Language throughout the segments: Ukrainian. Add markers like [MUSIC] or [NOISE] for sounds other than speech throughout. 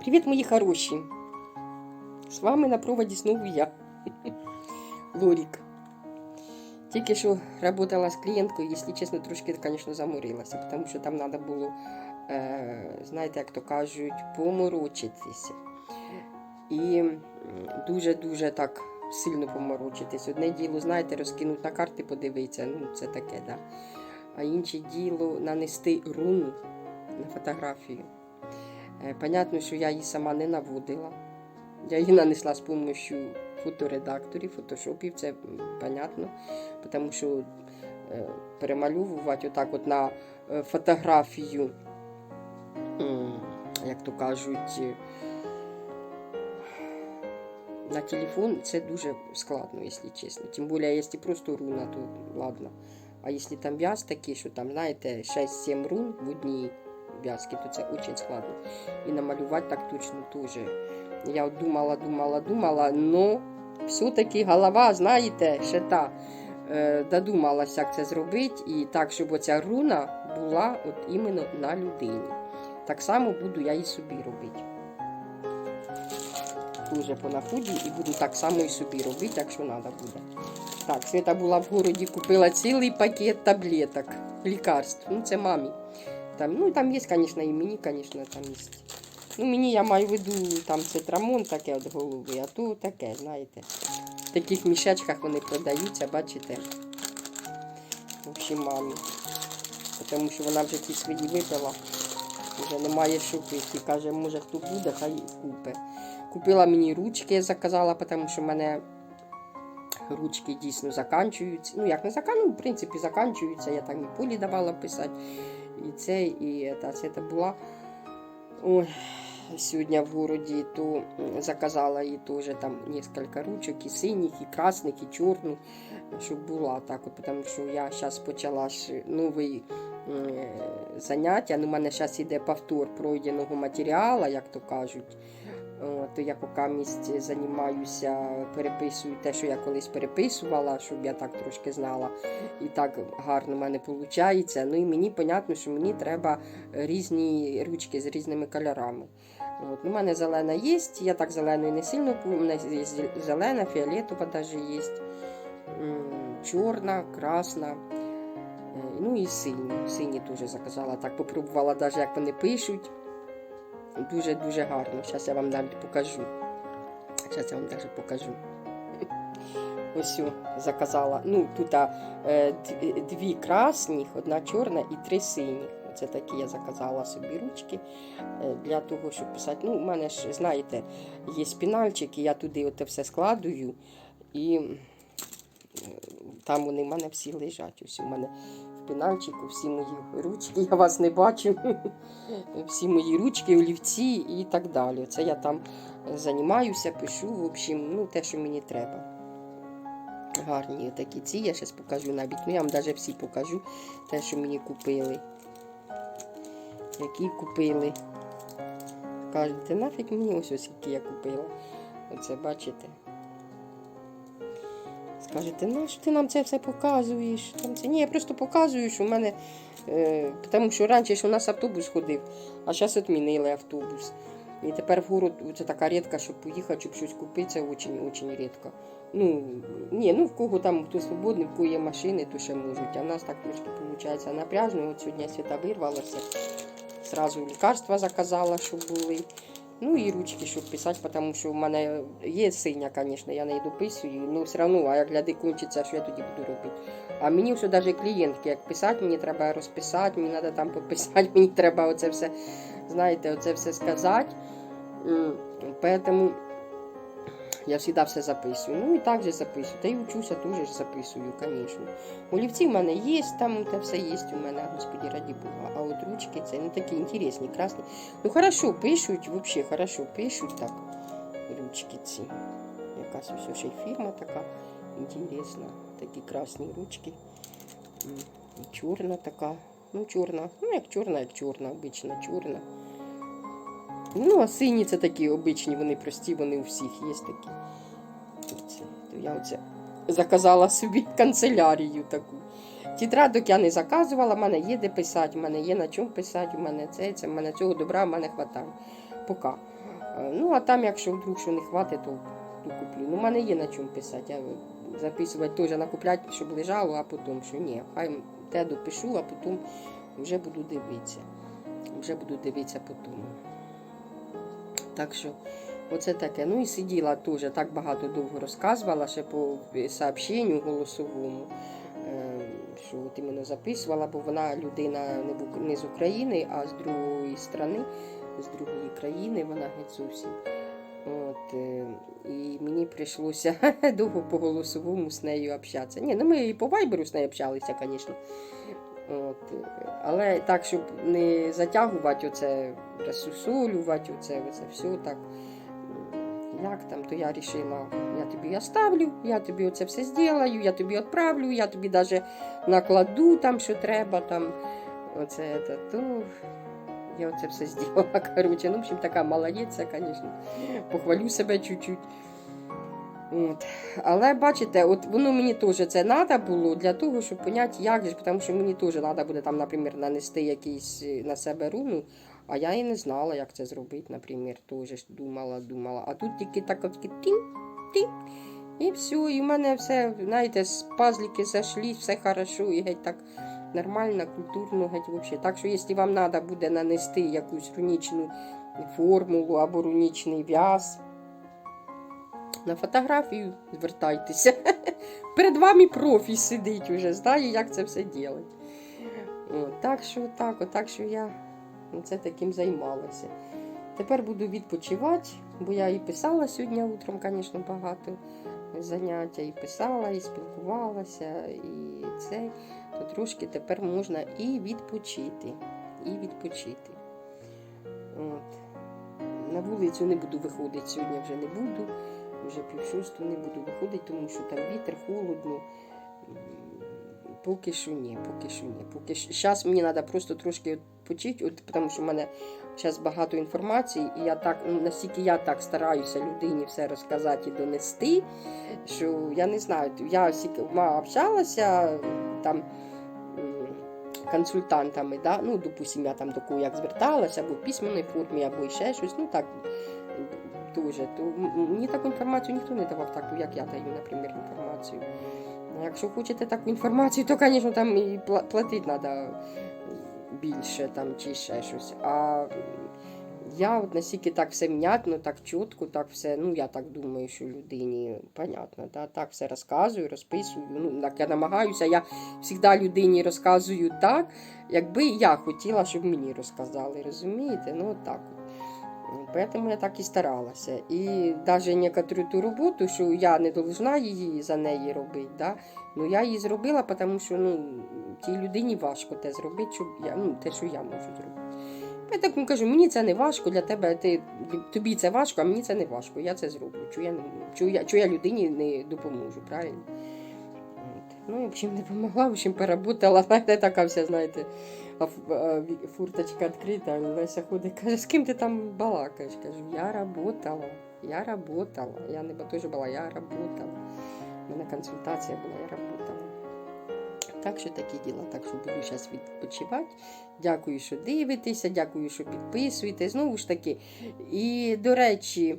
Привіт, мої хороші! З вами на проводі знову я, [LAUGHS] Лорік. Тільки що працювала з клієнткою, якщо чесно, трошки, звісно, заморилася, тому що там треба було, е, знаєте, як то кажуть, поморочитися. І дуже-дуже так сильно поморочитись. Одне діло, знаєте, розкинути на карти, подивитися, ну це таке, да. А інше діло нанести руну на фотографію. Е, Понятно, що я її сама не наводила. Я її нанесла з допомогою фоторедакторів, фотошопів, це понятно, тому що е, перемальовувати отак от на е, фотографію, як то кажуть, на телефон це дуже складно, якщо чесно. Тим більше, якщо просто руна, то ладно. А якщо там в'яз такий, що там, знаєте, 6-7 рун в одній в'язки, то це дуже складно. І намалювати так точно теж. Я думала, думала, думала, но все-таки голова, знаєте, ще та е, додумалася, як це зробити, і так, щоб оця руна була от іменно на людині. Так само буду я і собі робити. Дуже понаході і буду так само і собі робити, якщо треба буде. Так, Свята була в городі, купила цілий пакет таблеток, лікарств. Ну, це мамі. Там, ну, там є, звісно, і мені, звісно, там є. Ну, мені я маю в виду там цитрамон таке від голови, а то таке, знаєте. В таких мішечках вони продаються, бачите. В общем, мамі. Тому що вона вже ті свої випила. Вже немає що пити. Каже, може хто буде, хай купе. Купила мені ручки, заказала, тому що в мене ручки дійсно заканчуються. Ну, як не заканчуються, в принципі, заканчуються. Я там і полі давала писати. І це, і та, це була. Ой, сьогодні в городі, то заказала їй теж там кілька ручок, і синіх, і красних, і чорних, щоб була так, тому що я зараз почала ж новий заняття. Ну, у мене зараз йде повтор пройденого матеріалу, як то кажуть. О, То я поки місць займаюся, переписую те, що я колись переписувала, щоб я так трошки знала. І так гарно в мене виходить. Ну і мені понятно, що мені треба різні ручки з різними кольорами. От, ну, у мене зелена є, я так зеленою не сильно у мене є зелена, фіолетова навіть є. Чорна, красна. Е, Ну і сині. Сині теж заказала. Так попробувала, навіть як вони пишуть. Дуже-дуже гарно. Зараз я вам навіть покажу. Зараз я вам навіть покажу. [LAUGHS] Ось заказала. Ну, тут е, дві красні, одна чорна і три сині. Це такі я заказала собі ручки е, для того, щоб писати. Ну, у мене ж, знаєте, є спінальчик, і я туди оте все складую. І е, там вони в мене всі лежать. Ось у мене пінальчику всі мої ручки, я вас не бачу. всі мої ручки, олівці і так далі. Це я там займаюся, пишу, в общем, ну, те, що мені треба. Гарні такі ці, я зараз покажу навіть. Ну, я вам навіть всі покажу те, що мені купили. Які купили. Кажете, нафіг мені ось ось які я купила. Оце бачите. Скажете, ну що ти нам це все показуєш? Там це... Ні, я просто показую, що в мене. Е, тому що раніше у нас автобус ходив, а зараз відмінили автобус. І тепер в город це така рідка, щоб поїхати, щоб щось купити, це дуже-дуже рідко. Ну, ні, ну в кого там хто свободний, в кого є машини, то ще можуть. А в нас так трошки виходить напряжно. От сьогодні свята вирвалася. Зразу лікарства заказала, щоб були. Ну і ручки, щоб писати, тому що в мене є синя, звісно, я не дописую, але все одно, а як гляди кончиться, що я тоді буду робити. А мені вже навіть клієнтки, як писати, мені треба розписати, мені треба там пописати, [LAUGHS] мені треба оце все, знаєте, оце все сказати. М, Поэтому я завжди все записую. Ну і так же записую. Та й учуся теж ж записую, звісно. Олівці в мене є, там те все є у мене, господі, раді Бога. А от ручки це ну, такі інтересні, красні. Ну хорошо, пишуть, взагалі хорошо пишуть так. Ручки ці. Якась ось ще й фірма така інтересна. Такі красні ручки. І чорна така. Ну, чорна. Ну, як чорна, як чорна, обична чорна. Ну, а сині це такі обичні, вони прості, вони у всіх є такі. То я оце заказала собі канцелярію таку. Тетрадок я не заказувала, в мене є де писати, в мене є на чому писати, в мене це, це, в мене цього добра в мене хватає. Поки. Е, Ну, а там, якщо вдруг що не хватить, то, то куплю. Ну, в мене є на чому писати. Я записувати теж накупляти, щоб лежало, а потім, що ні, хай те допишу, а потім вже буду дивитися. Вже буду дивитися потім. Так що, оце таке. Ну і сиділа теж, так багато довго розказувала, ще по сообщенню голосовому. е, Що от іменно записувала, бо вона людина не, з України, а з другої сторони, з другої країни, вона геть зовсім. От, е, і мені прийшлося [LAUGHS] довго по голосовому з нею общатися. Ні, ну ми і по вайберу з нею общалися, звісно. Е, але так, щоб не затягувати оце, розсусолювати оце, оце все так. Як там, то я вирішила, я тобі оставлю, я тобі оце все зроблю, я тобі відправлю, я тобі навіть накладу там, що треба, там, оце, це, то. Я оце все зробила. [LAUGHS] Короче, ну, в общем, така молодець, звісно. Похвалю себе чуть-чуть. От. Але бачите, от воно мені теж це треба було для того, щоб поняти, як же, тому що мені теж треба буде там, наприклад, нанести якийсь е, на себе руну, а я і не знала, як це зробити, наприклад, теж думала, думала. А тут тільки так от тінь, і все, і в мене все, знаєте, з пазлики зайшлі, все хорошо, і геть так нормально, культурно, геть взагалі. Так що, якщо вам треба буде нанести якусь рунічну формулу або рунічний в'яз, на фотографію звертайтеся. [LAUGHS] Перед вами профі сидить уже, знає, як це все робити. Так що так, так що я це таким займалася. Тепер буду відпочивати, бо я і писала сьогодні утром, звісно, багато заняття, і писала, і спілкувалася, і це, то трошки тепер можна і відпочити. І відпочити. От. На вулицю не буду виходити сьогодні, вже не буду. Вже пів шосту не буду виходити, тому що там вітер, холодно. Поки що ні, поки що ні. Поки що. Зараз мені треба просто трошки відпочити, от, тому що в мене зараз багато інформації, і я так, ну, настільки я так стараюся людині все розказати і донести, що я не знаю, я общалася там консультантами, да? ну, допустим, я там до кого як зверталася, або в письменній формі, або ще щось, ну так дуже. То мені таку інформацію ніхто не давав таку, як я даю, наприклад, інформацію. Якщо хочете таку інформацію, то, звісно, там і платити треба більше там, чи ще щось. А я от настільки так все внятно, так чітко, так все, ну я так думаю, що людині понятно, да? так все розказую, розписую. Ну, так я намагаюся, я завжди людині розказую так, якби я хотіла, щоб мені розказали, розумієте? Ну, от. Поэтому я так і старалася. І навіть некотору ту роботу, що я не должна її за неї робити, да? ну я її зробила, тому що ну, тій людині важко те зробити, щоб я, ну, те, що я можу зробити. Я так кажу, мені це не важко, для тебе ти, тобі це важко, а мені це не важко. Я це зроблю. Чого я, чого я, чого я людині не допоможу, правильно? Ну, в общем, не допомогла, в общем, поработала, [LAUGHS] знаєте, така вся, знаєте, фурточка відкрита, Леся ходить, [LAUGHS] каже, з ким ти там балакаєш? Кажу, я работала, я работала. Я не теж була, я работала. У мене консультація була, я работала. Так що такі діла. Так що буду зараз відпочивати. Дякую, що дивитеся, дякую, що підписуєте. Знову ж таки. І, до речі,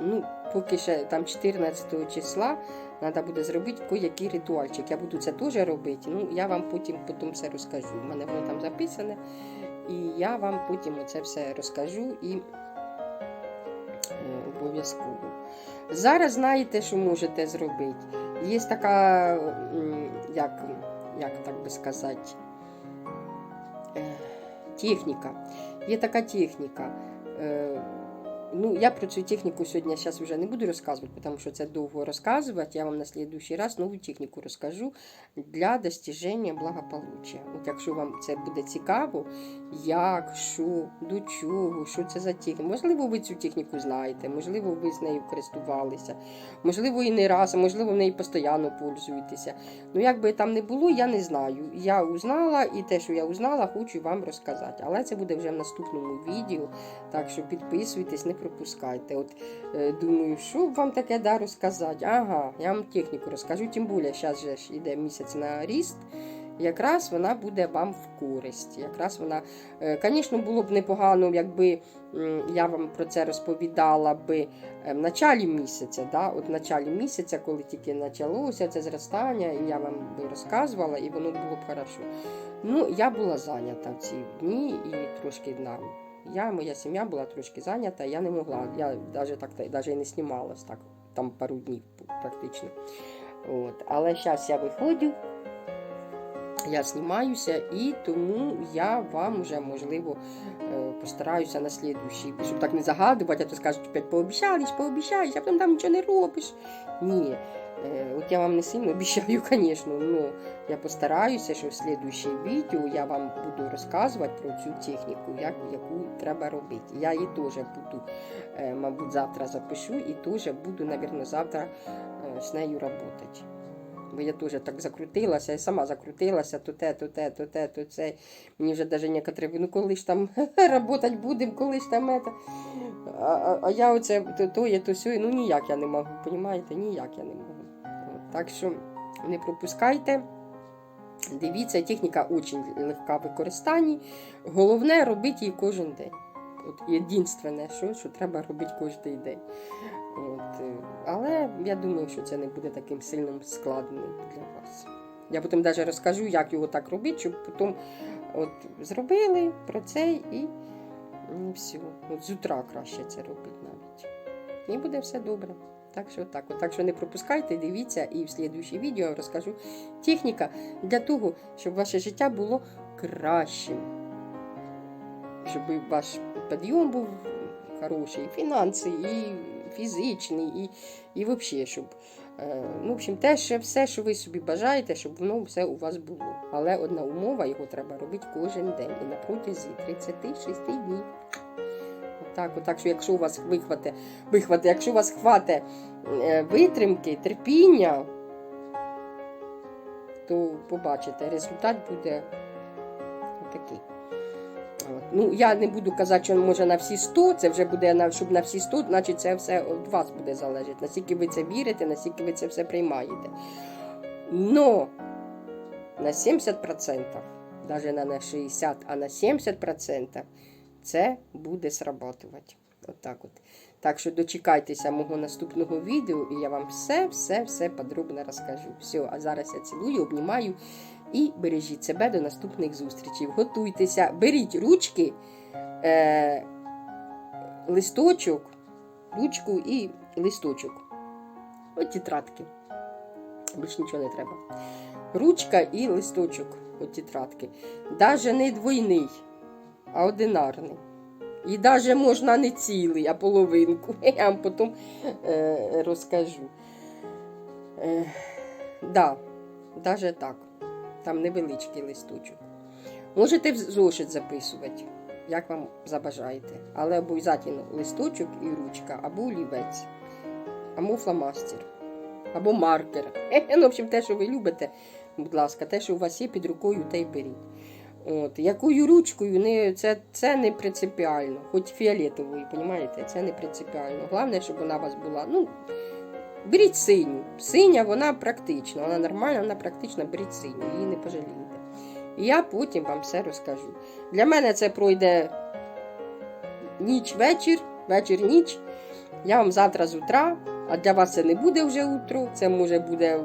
ну, поки ще там 14 числа треба буде зробити який ритуальчик. Я буду це теж робити. Ну, я вам потім, потім все розкажу. У мене воно там записане. І я вам потім це все розкажу і е, обов'язково. Зараз знаєте, що можете зробити. Є така, як, як так би сказати, е, техніка. Є така техніка. Ну, я про цю техніку сьогодні зараз вже не буду розказувати, тому що це довго розказувати. Я вам на слідуючий раз нову техніку розкажу для достиження благополуччя. От якщо вам це буде цікаво, як, що, до чого, що це за техніка. Можливо, ви цю техніку знаєте, можливо, ви з нею користувалися, можливо, і не раз, можливо, в неї постійно пользуєтеся. Ну, як би там не було, я не знаю. Я узнала, і те, що я узнала, хочу вам розказати. Але це буде вже в наступному відео. Так що підписуйтесь, не пропускайте. От е, думаю, що вам таке да розказати? Ага, я вам техніку розкажу, тим більше зараз же ж іде місяць на ріст. Якраз вона буде вам в користь. Якраз вона, звісно, було б непогано, якби я вам про це розповідала би е, в началі місяця. Да? От в началі місяця, коли тільки почалося це зростання, і я вам би розказувала, і воно було б хорошо. Ну, я була зайнята в ці дні і трошки на. Я, моя сім'я була трошки зайнята, я не могла. Я навіть так навіть і не знімалась так, там пару днів практично. От. Але зараз я виходжу, я знімаюся, і тому я вам вже можливо е, постараюся на слідуючий, щоб так не загадувати, а то скажуть, опять пообіцяєш, пообіцяєш, а потім там нічого не робиш. Ні. Е, От я вам не сильно обіцяю, звісно, але я постараюся, що в слідуючій відео я вам буду розказувати про цю техніку, як, яку треба робити. Я її теж буду, е, мабуть, завтра запишу і теж буду, мабуть, завтра е, з нею працювати. Бо я теж так закрутилася, я сама закрутилася, то те, то те, то те, то це. Мені вже навіть некоторі, ну коли ж там [LAUGHS] працювати будемо, коли ж там это. А, а, а я оце то, то є, то сьо, ну ніяк я не можу, розумієте? Ніяк я не можу. Так що не пропускайте. Дивіться, техніка дуже легка в використанні. Головне робити її кожен день. От єдинственне, що, що треба робити кожен день. От, е, але я думаю, що це не буде таким сильним складним для вас. Я потім навіть розкажу, як його так робити, щоб потім от, зробили про це і все. От з утра краще це робити навіть. І буде все добре. Так що так, так що не пропускайте, дивіться, і в слідуючій відео розкажу техніка для того, щоб ваше життя було кращим. Щоб ваш підйом був хороший, і фінанси, і фізичний, і, і взагалі, щоб. е, Ну, в общем, те, що все, що ви собі бажаєте, щоб воно все у вас було. Але одна умова, його треба робити кожен день і на протязі 36 днів. Отак, отак, що якщо у вас вихвате, вихвате, якщо у вас хвате е, витримки, терпіння, то побачите, результат буде такий. От. Ну, я не буду казати, що може на всі 100, це вже буде на щоб на всі 100, значить це все від вас буде залежати. Наскільки ви це вірите, наскільки ви це все приймаєте. Но на 70%, навіть не на 60, а на 70% це буде срабатувати. Отак от. Так що дочекайтеся мого наступного відео, і я вам все-все-все подробно розкажу. Все, а зараз я цілую, обнімаю і бережіть себе до наступних зустрічей. Готуйтеся, беріть ручки, е, листочок, ручку і листочок. От тетрадки. Більш нічого не треба. Ручка і листочок от тетрадки. Даже не двойний, а одинарний. І навіть можна не цілий, а половинку. [LAUGHS] Я вам потім е, розкажу. Е, да, даже так. Там невеличкий листочок. Можете в зошит записувати, як вам забажаєте. Але обов'язково листочок і ручка, або олівець, або фломастер, або маркер. [LAUGHS] Ну, в общем, те, що ви любите, будь ласка, те, що у вас є під рукою, те й беріть. От, якою ручкою не, це, це не принципіально, хоч фіолетовою, розумієте, це не принципіально. Головне, щоб вона у вас була. ну, Беріть синю. Синя, вона практична, вона нормальна, вона практична, беріть синю, її не пожалієте. І я потім вам все розкажу. Для мене це пройде ніч-вечір, вечір-ніч. Я вам завтра з утра, а для вас це не буде вже утро, це може буде,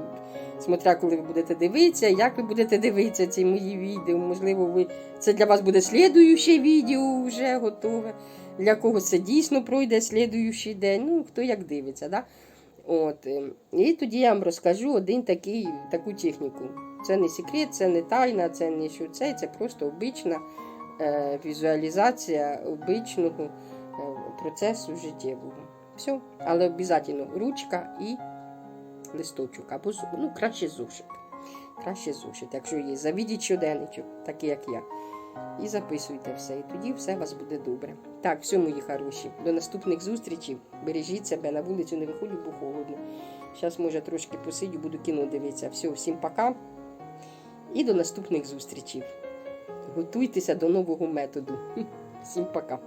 смотря коли ви будете дивитися, як ви будете дивитися ці мої відео. Можливо, ви це для вас буде слідуюче відео вже готове. Для когось це дійсно пройде слідуючий день. Ну, хто як дивиться. Да? От. е, І тоді я вам розкажу один такий, таку техніку. Це не секрет, це не тайна, це не що це, це просто обична е, візуалізація обичного е, процесу життєвого. Все. Але обов'язково ручка і листочок, або ну, краще зошит. Краще зошит, якщо є. Завідіть щоденничок, такий як я. І записуйте все, і тоді все у вас буде добре. Так, все, мої хороші. До наступних зустрічей. Бережіть себе, на вулицю не виходжу, бо холодно. Зараз, може, трошки посидю, буду кіно дивитися. Все, всім пока. І до наступних зустрічей. Готуйтеся до нового методу. [LAUGHS] Всім пока.